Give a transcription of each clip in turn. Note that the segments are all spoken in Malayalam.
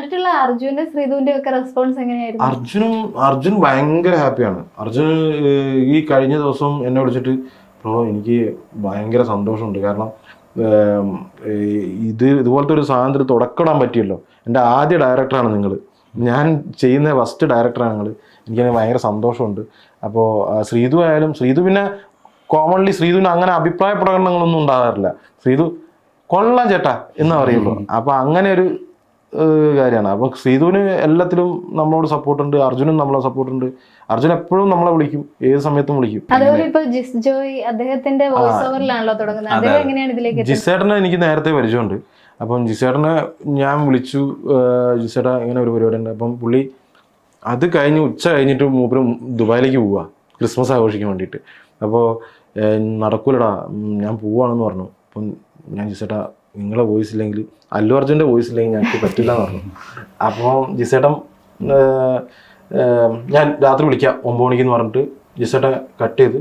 കണ്ടിട്ടുള്ള അർജുനും ശ്രീധുവിന്റെ ഒക്കെ റെസ്പോൺസ് എങ്ങനെയായിരുന്നു? അർജുനും അർജുൻ ഭയങ്കര ഹാപ്പിയാണ് അർജുൻ ഏഹ്, ഈ കഴിഞ്ഞ ദിവസം എന്നെ വിളിച്ചിട്ട് ബ്രോ എനിക്ക് ഭയങ്കര സന്തോഷമുണ്ട്. കാരണം ഇത് ഇതുപോലത്തെ ഒരു സാധനത്തിൽ തുടക്കിടാൻ പറ്റിയല്ലോ. എന്റെ ആദ്യ ഡയറക്ടറാണ് നിങ്ങൾ ഞാൻ ചെയ്യുന്ന ഫസ്റ്റ് ഡയറക്ടറാണ് നിങ്ങൾ എനിക്കതിന് ഭയങ്കര സന്തോഷമുണ്ട്. അപ്പോൾ ശ്രീധു ആയാലും ശ്രീധു പിന്നെ കോമൺലി ശ്രീതുവിന് അങ്ങനെ അഭിപ്രായ പ്രകടനങ്ങളൊന്നും ഉണ്ടാകാറില്ല. ശ്രീധു കൊള്ളാം ചേട്ടാ എന്ന് പറയുള്ളൂ. അപ്പോൾ അങ്ങനെ ഒരു കാര്യമാണ്. അപ്പൊ സീതുവിന് എല്ലാത്തിലും നമ്മളോട് സപ്പോർട്ട് ഉണ്ട് അർജുനും നമ്മളെ സപ്പോർട്ട് ഉണ്ട് അർജുൻ എപ്പോഴും നമ്മളെ വിളിക്കും ഏത് സമയത്തും വിളിക്കും. അതുപോലെ ഇപ്പൊ ജിസ് ജോയ് അദ്ദേഹത്തിന്റെ വോയിസ് ഓവറിലാണല്ലോ തുടങ്ങുന്നത്. അദ്ദേഹം എങ്ങനെയാണ് ഇതിലേക്ക്? ജിസേട്ടനെ എനിക്ക് നേരത്തെ പരിചയമുണ്ട്. അപ്പം ജിസേട്ടനെ ഞാൻ വിളിച്ചു ജിസേട്ട ഇങ്ങനെ ഒരു പരിപാടി ഉണ്ട്. അപ്പം പുള്ളി അത് കഴിഞ്ഞ് ഉച്ച കഴിഞ്ഞിട്ട് മൂപ്പര് ദുബായിലേക്ക് പോവുക ക്രിസ്മസ് ആഘോഷിക്കാൻ വേണ്ടിയിട്ട്. അപ്പോൾ നടക്കൂലടാ ഞാൻ പോവാണെന്ന് പറഞ്ഞു. അപ്പം ഞാൻ ജിസേട്ടാ നിങ്ങളെ വോയിസ് ഇല്ലെങ്കിൽ അല്ലു അർജുന്റെ വോയിസ് ഇല്ലെങ്കിൽ ഞങ്ങൾക്ക് പറ്റില്ല എന്ന് പറഞ്ഞു. അപ്പോൾ ജിസേട്ടൻ ഞാൻ രാത്രി വിളിക്കാം ഒമ്പത് മണിക്ക് എന്ന് പറഞ്ഞിട്ട് ജിസേട്ടൻ കട്ട് ചെയ്ത്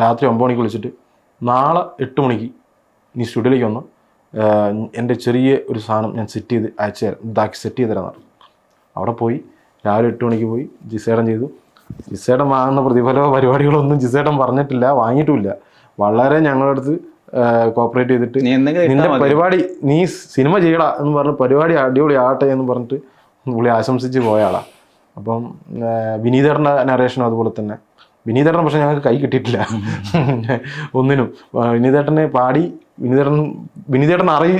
രാത്രി ഒമ്പത് മണിക്ക് വിളിച്ചിട്ട് നാളെ എട്ട് മണിക്ക് നീ സ്റ്റുഡിയോയിലേക്ക് വന്നു. എന്റെ ചെറിയ ഒരു സാധനം ഞാൻ സെറ്റ് ചെയ്ത് അയച്ചു തരാം. ഇതാക്കി സെറ്റ് ചെയ്ത് തരാം പറഞ്ഞു അവിടെ പോയി രാവിലെ എട്ട് മണിക്ക് പോയി ജിസേടൻ ചെയ്തു. ജിസേടൻ വാങ്ങുന്ന പ്രതിഫലമോ പരിപാടികളൊന്നും ജിസേടൻ പറഞ്ഞിട്ടില്ല വാങ്ങിയിട്ടുമില്ല. വളരെ ഞങ്ങളുടെ അടുത്ത് കോപ്പറേറ്റ് ചെയ്തിട്ട് നിന്റെ പരിപാടി നീ സിനിമ ചെയ്യടാ എന്ന് പറഞ്ഞ് പരിപാടി അടിപൊളി ആട്ടെ എന്ന് പറഞ്ഞിട്ട് പുള്ളി ആശംസിച്ച് പോയാളാ അപ്പം വിനീതേട്ടന്റെ നറേഷനും അതുപോലെ തന്നെ. വിനീതേട്ടൻ പക്ഷെ ഞങ്ങൾക്ക് കൈ കിട്ടിയിട്ടില്ല. ഒന്നിനും. വിനീതേട്ടനെ പാടി വിനീതേട്ടൻ വിനീതേട്ടൻ അറിയ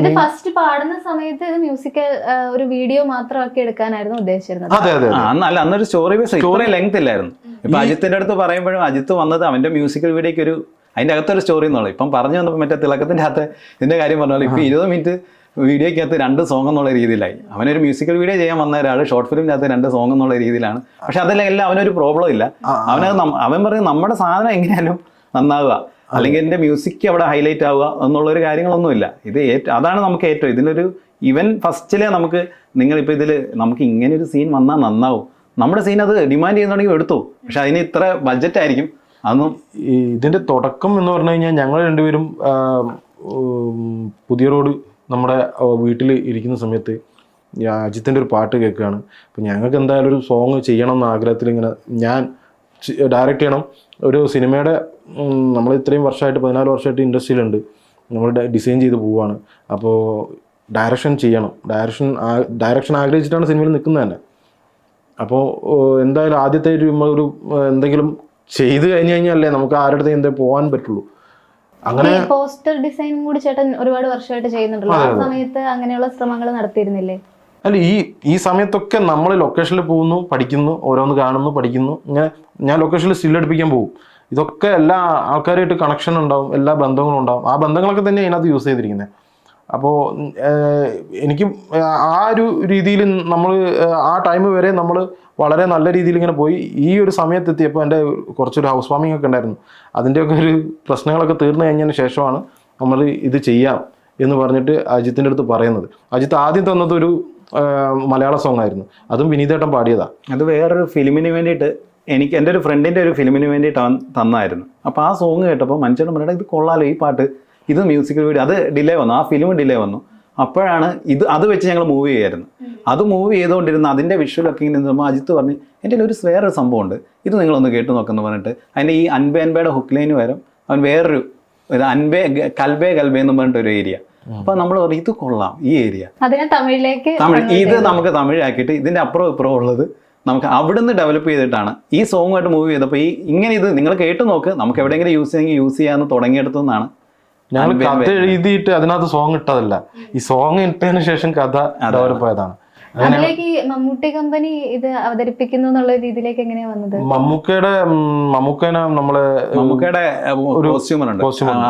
ഇത് ഫസ്റ്റ് പാടുന്ന സമയത്ത് ഇത് മ്യൂസിക്കൽ ഒരു വീഡിയോ മാത്രമാക്കി എടുക്കാനായിരുന്നു ഉദ്ദേശിച്ചിരുന്നത്. അതെ അതെ അന്ന് അല്ല അന്നൊരു സ്റ്റോറി ബേസ് ഇത്രയും ലെങ്ത് ഇല്ലായിരുന്നു. ഇപ്പൊ അജിത്തിന്റെ അടുത്ത് പറയുമ്പോഴും അജിത്ത് വന്നത് അവന്റെ മ്യൂസിക്കൽ വീഡിയോക്ക് ഒരു അതിന്റെ അകത്തൊരു സ്റ്റോറി എന്നുള്ളത് ഇപ്പം പറഞ്ഞു വന്നപ്പോൾ മറ്റേ തിളക്കത്തിന്റെ അകത്ത് ഇതിന്റെ കാര്യം പറഞ്ഞാൽ ഇപ്പൊ ഇരുപത് മിനിറ്റ് വീഡിയോയ്ക്കകത്ത് രണ്ട് സോങ് എന്നുള്ള രീതിയിലായി. അവനൊരു മ്യൂസിക്കൽ വീഡിയോ ചെയ്യാൻ വന്ന ഒരാൾ ഷോർട്ട് ഫിലിമിനകത്ത് രണ്ട് സോങ് എന്നുള്ള രീതിയിലാണ്. പക്ഷെ അതിലെല്ലാം അവനൊരു പ്രോബ്ലം ഇല്ല. അവനത് അവൻ പറയും നമ്മുടെ സാധനം എങ്ങനെയാലും നന്നാവുക. അല്ലെങ്കിൽ എന്റെ മ്യൂസിക് അവിടെ ഹൈലൈറ്റ് ആവുക എന്നുള്ളൊരു കാര്യങ്ങളൊന്നുമില്ല ഇത് ഏറ്റവും അതാണ് നമുക്ക് ഏറ്റവും ഇതിനൊരു ഇവൻ ഫസ്റ്റിലെ നമുക്ക് നിങ്ങളിപ്പോൾ ഇതിൽ നമുക്ക് ഇങ്ങനെ ഒരു സീൻ വന്നാൽ നന്നാവും. നമ്മുടെ സീൻ അത് ഡിമാൻഡ് ചെയ്യുന്നുണ്ടെങ്കിൽ എടുത്തു. പക്ഷെ അതിന് ഇത്ര ബഡ്ജറ്റ് ആയിരിക്കും. അതൊന്നും ഇതിന്റെ തുടക്കം എന്ന് പറഞ്ഞു കഴിഞ്ഞാൽ ഞങ്ങൾ രണ്ടുപേരും പുതിയ റോഡ് നമ്മുടെ വീട്ടിൽ ഇരിക്കുന്ന സമയത്ത് അജിത്തിന്റെ ഒരു പാട്ട് കേൾക്കുകയാണ്. അപ്പോൾ ഞങ്ങൾക്ക് എന്തായാലും ഒരു സോങ് ചെയ്യണം എന്ന ആഗ്രഹത്തിൽ ഇങ്ങനെ ഞാൻ ഡയറക്റ്റ് ചെയ്യണം. ഒരു സിനിമയുടെ നമ്മൾ ഇത്രയും വർഷമായിട്ട് പതിനാല് വർഷമായിട്ട് ഇൻഡസ്ട്രിയിലുണ്ട് നമ്മൾ ഡിസൈൻ ചെയ്ത് പോവുകയാണ്. അപ്പോൾ ഡയറക്ഷൻ ചെയ്യണം. ഡയറക്ഷൻ ഡയറക്ഷൻ ആഗ്രഹിച്ചിട്ടാണ് സിനിമയിൽ നിൽക്കുന്നത് തന്നെ. അപ്പോൾ എന്തായാലും ആദ്യത്തെ ഒരു ഒരു എന്തെങ്കിലും ചെയ്ത് കഴിഞ്ഞു കഴിഞ്ഞാലേ നമുക്ക് ആരുടെ അടുത്ത് പോവാൻ പോകാൻ പറ്റുള്ളൂ? അങ്ങനെ പോസ്റ്റർ ഡിസൈൻ കൂടി ചേട്ടൻ ഒരുപാട് വർഷമായിട്ട് ചെയ്യുന്നുണ്ടല്ലോ. ആ സമയത്ത് അങ്ങനെയുള്ള ശ്രമങ്ങൾ നടത്തിയിരുന്നില്ലേ? അല്ല ഈ ഈ സമയത്തൊക്കെ നമ്മൾ ലൊക്കേഷനിൽ പോകുന്നു പഠിക്കുന്നു ഓരോന്ന് കാണുന്നു പഠിക്കുന്നു. ഇങ്ങനെ ഞാൻ ലൊക്കേഷനിൽ സ്റ്റിൽ സ്റ്റില്ലടിപ്പിക്കാൻ പോകും. ഇതൊക്കെ എല്ലാ ആൾക്കാരുമായിട്ട് കണക്ഷൻ ഉണ്ടാവും എല്ലാ ബന്ധങ്ങളും ഉണ്ടാവും. ആ ബന്ധങ്ങളൊക്കെ തന്നെ അതിനകത്ത് യൂസ് ചെയ്തിരിക്കുന്നത്. അപ്പോൾ എനിക്ക് ആ ഒരു രീതിയിൽ നമ്മൾ ആ ടൈം വരെ നമ്മൾ വളരെ നല്ല രീതിയിൽ ഇങ്ങനെ പോയി. ഈ ഒരു സമയത്ത് എത്തിയപ്പോൾ എന്റെ കുറച്ചൊരു ഹൗസ് വാമിംഗ് ഒക്കെ ഉണ്ടായിരുന്നു. അതിന്റെയൊക്കെ ഒരു പ്രശ്നങ്ങളൊക്കെ തീർന്നു കഴിഞ്ഞതിന് ശേഷമാണ് നമ്മൾ ഇത് ചെയ്യാം എന്ന് പറഞ്ഞിട്ട് അജിത്തിന്റെ അടുത്ത് പറയുന്നത്. അജിത്ത് ആദ്യം തന്നതൊരു മലയാള സോങ് ആയിരുന്നു. അതും വിനീതേട്ടൻ പാടിയതാണ് അത് വേറൊരു ഫിലിമിന് വേണ്ടിയിട്ട് എനിക്ക് എന്റെ ഒരു ഫ്രണ്ടിന്റെ ഒരു ഫിലിമിന് വേണ്ടിയിട്ട് തന്നായിരുന്നു. അപ്പോൾ ആ സോങ് കേട്ടപ്പോൾ മനുഷ്യൻ പറഞ്ഞിട്ട് ഇത് കൊള്ളാലോ ഈ പാട്ട്. ഇത് മ്യൂസിക്കൽ വീഡിയോ അത് ഡിലേ വന്നു. ആ ഫിലിം ഡിലേ വന്നു. അപ്പോഴാണ് ഇത് അത് വെച്ച് ഞങ്ങൾ മൂവ് ചെയ്യായിരുന്നു. അത് മൂവ് ചെയ്തുകൊണ്ടിരുന്ന അതിന്റെ വിഷ്വലൊക്കെ ഇങ്ങനെ നിന്നുമ്പോൾ അജിത്ത് പറഞ്ഞ് എന്റെ ഒരു വേറൊരു സംഭവമുണ്ട്. ഇത് നിങ്ങളൊന്ന് കേട്ട് നോക്കുന്നു പറഞ്ഞിട്ട് അതിന്റെ ഈ അൻപേ അൻപയുടെ ഹുക്ക് വരും പകരം അവൻ വേറൊരു അൻബേ അൻപേ കൽബേ കൽബേ എന്ന് പറഞ്ഞിട്ട് ഒരു ഏരിയ അപ്പൊ നമ്മൾ പറയും ഇത് കൊള്ളാം ഈ ഏരിയ അതിനെ തമിഴിലേക്ക് തമിഴ് ഇത് നമുക്ക് തമിഴാക്കിയിട്ട് ഇതിന്റെ അപ്പുറം ഇപ്പുറം ഉള്ളത് നമുക്ക് അവിടുന്ന് ഡെവലപ്പ് ചെയ്തിട്ടാണ് ഈ സോങ്ങുമായിട്ട് മൂവ് ചെയ്തപ്പോൾ ഈ ഇങ്ങനെ ഇത് നിങ്ങൾ കേട്ട് നോക്ക്. നമുക്ക് എവിടെയെങ്കിലും യൂസ് ചെയ്യാമെങ്കിൽ യൂസ് ചെയ്യാമെന്ന് തുടങ്ങിയെടുത്തു നിന്നാണ് ഞങ്ങൾ അൻപേ കഥ എഴുതിയിട്ട് അതിനകത്ത് സോങ് ഇട്ടതല്ല. ഈ സോങ് ഇട്ടതിന് ശേഷം കഥ ഡെവലപ്പ് ആയതാണ് അതിലേക്ക് മമ്മൂട്ടി കമ്പനി ഇത് അവതരിപ്പിക്കുന്നു എന്നുള്ള രീതിയിലേക്ക് എങ്ങനെയാ വന്നത്? മമ്മൂക്കയുടെ മമ്മൂക്കനെ നമ്മൾ മമ്മൂക്കയുടെ ഒരു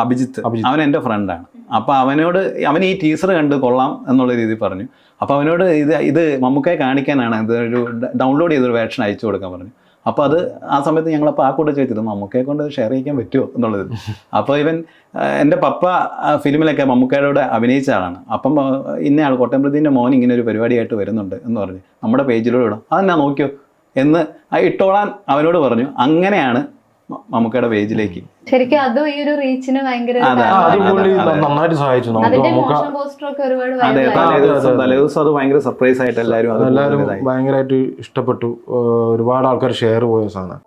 അഭിജിത്ത്. അവൻ എന്റെ ഫ്രണ്ടാണ് അപ്പൊ അവനോട് അവൻ ഈ ടീസർ കണ്ട് കൊള്ളാം എന്നുള്ള രീതിയിൽ പറഞ്ഞു. അപ്പൊ അവനോട് ഇത് ഇത് മമ്മൂക്കയെ കാണിക്കാനാണ് ഇത് ഒരു ഡൗൺലോഡ് ചെയ്തൊരു വേർഷൻ അയച്ചു കൊടുക്കാൻ പറഞ്ഞു. അപ്പൊ അത് ആ സമയത്ത് ഞങ്ങളപ്പോൾ ആ കൂടെ ചോദിച്ചത് മമ്മൂക്കയെ കൊണ്ട് ഷെയർ ചെയ്യാൻ പറ്റുമോ എന്നുള്ളത്. അപ്പോൾ ഇവൻ എന്റെ പപ്പ ഫിലിമിലൊക്കെ മമ്മൂക്കയുടെ അഭിനയിച്ച ആളാണ്. അപ്പം ഇന്ന ആൾ കോട്ടയംപ്രതിന്റെ മോൻ ഇങ്ങനെ ഒരു പരിപാടിയായിട്ട് വരുന്നുണ്ട് എന്ന് പറഞ്ഞു. നമ്മുടെ പേജിലൂടെ ഇടാം. അതെന്നാ നോക്കിയോ എന്ന് ഇട്ടോളാൻ അവനോട് പറഞ്ഞു. അങ്ങനെയാണ് മമ്മൂക്കയുടെ പേജിലേക്ക് ശരിക്കും അതും ഈ ഒരു റീച്ചിന് ഭയങ്കര. നന്നായിട്ട് സഹായിച്ചു നമുക്ക് മോഷൻ പോസ്റ്റർ ഒക്കെ ഒരുപാട് അതെ viral ആയി. തലേ അതെ, ദിവസം അതെ. തലേ ദിവസം അത് ഭയങ്കര സർപ്രൈസ് ആയിട്ട് എല്ലാവരും എല്ലാവരും ഭയങ്കരമായിട്ട് ഇഷ്ടപ്പെട്ടു ഒരുപാട് ആൾക്കാർ ഷെയർ പോയ സാധനം